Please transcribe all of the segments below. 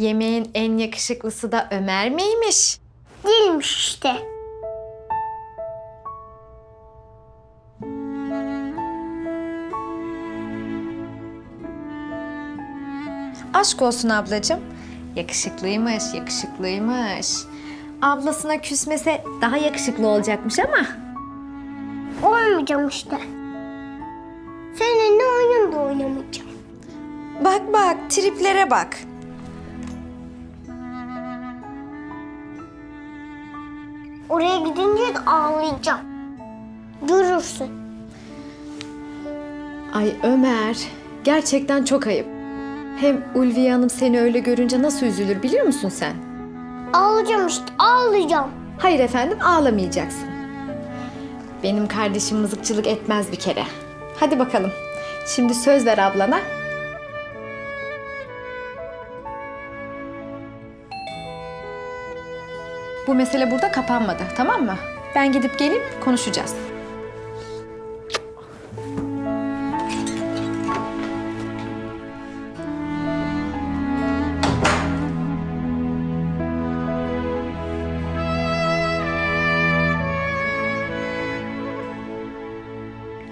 Yemeğin en yakışıklısı da Ömer miymiş? Değilmiş işte. Aşk olsun ablacığım. Yakışıklıymış, yakışıklıymış. Ablasına küsmese daha yakışıklı olacakmış ama. Olmayacağım işte. Seninle oyun da oynamayacağım. Bak bak, triplere bak. Oraya gidince de ağlayacağım. Görürsün. Ay Ömer, gerçekten çok ayıp. Hem Ulviye Hanım seni öyle görünce nasıl üzülür biliyor musun sen? Ağlayacağım işte ağlayacağım. Hayır efendim ağlamayacaksın. Benim kardeşim mızıkçılık etmez bir kere. Hadi bakalım. Şimdi söz ver ablana. Bu mesele burada kapanmadı tamam mı? Ben gidip gelip konuşacağız.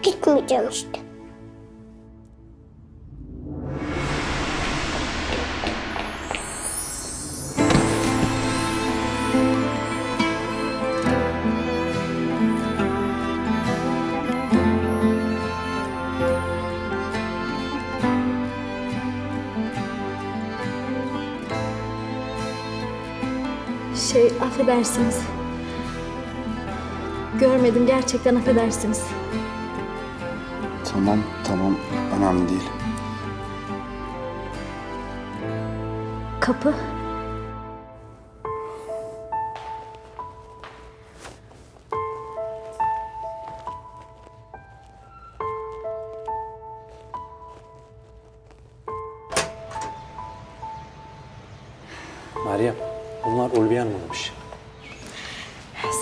Gitmeyeceğim işte. Şey affedersiniz. Görmedim gerçekten affedersiniz. Tamam, tamam. Önemli değil. Kapı. Meryem, bunlar Ulviye Hanım'mış.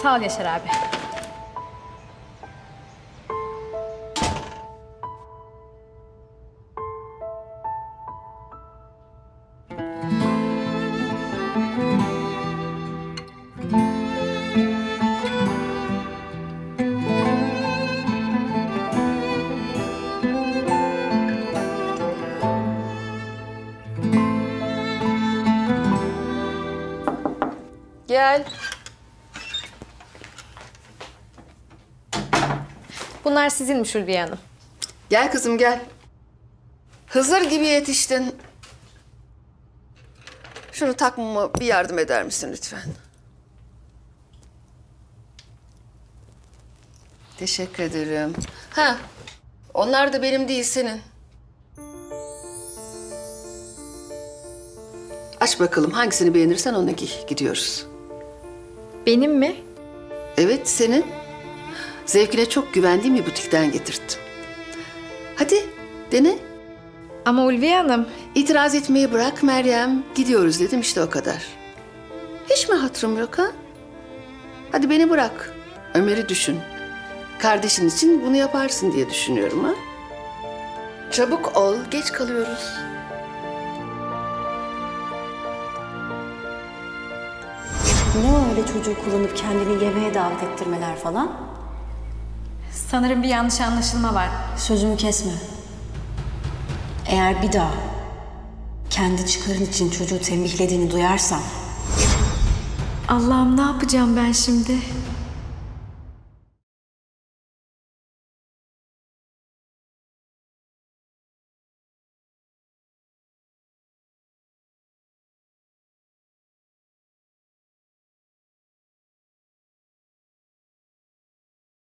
Sağ ol Yaşar abi. Gel. Bunlar sizinmiş Ulviye Hanım. Gel kızım gel. Hızır gibi yetiştin. Şunu takmama bir yardım eder misin lütfen? Teşekkür ederim. Ha, onlar da benim değil senin. Aç bakalım hangisini beğenirsen onu giy. Gidiyoruz. Benim mi? Evet senin. Zevkine çok güvendiğim bir butikten getirttim. Hadi dene. Ama Ulviye Hanım, İtiraz etmeyi bırak Meryem. Gidiyoruz dedim işte o kadar. Hiç mi hatırım yok ha? Hadi beni bırak. Ömer'i düşün. Kardeşin için bunu yaparsın diye düşünüyorum ha. Çabuk ol, geç kalıyoruz. Ne öyle çocuğu kullanıp kendini yemeğe davet ettirmeler falan? sanırım bir yanlış anlaşılma var. Sözümü kesme. Eğer bir daha kendi çıkarın için çocuğu tembihlediğini duyarsam Allah'ım ne yapacağım ben şimdi?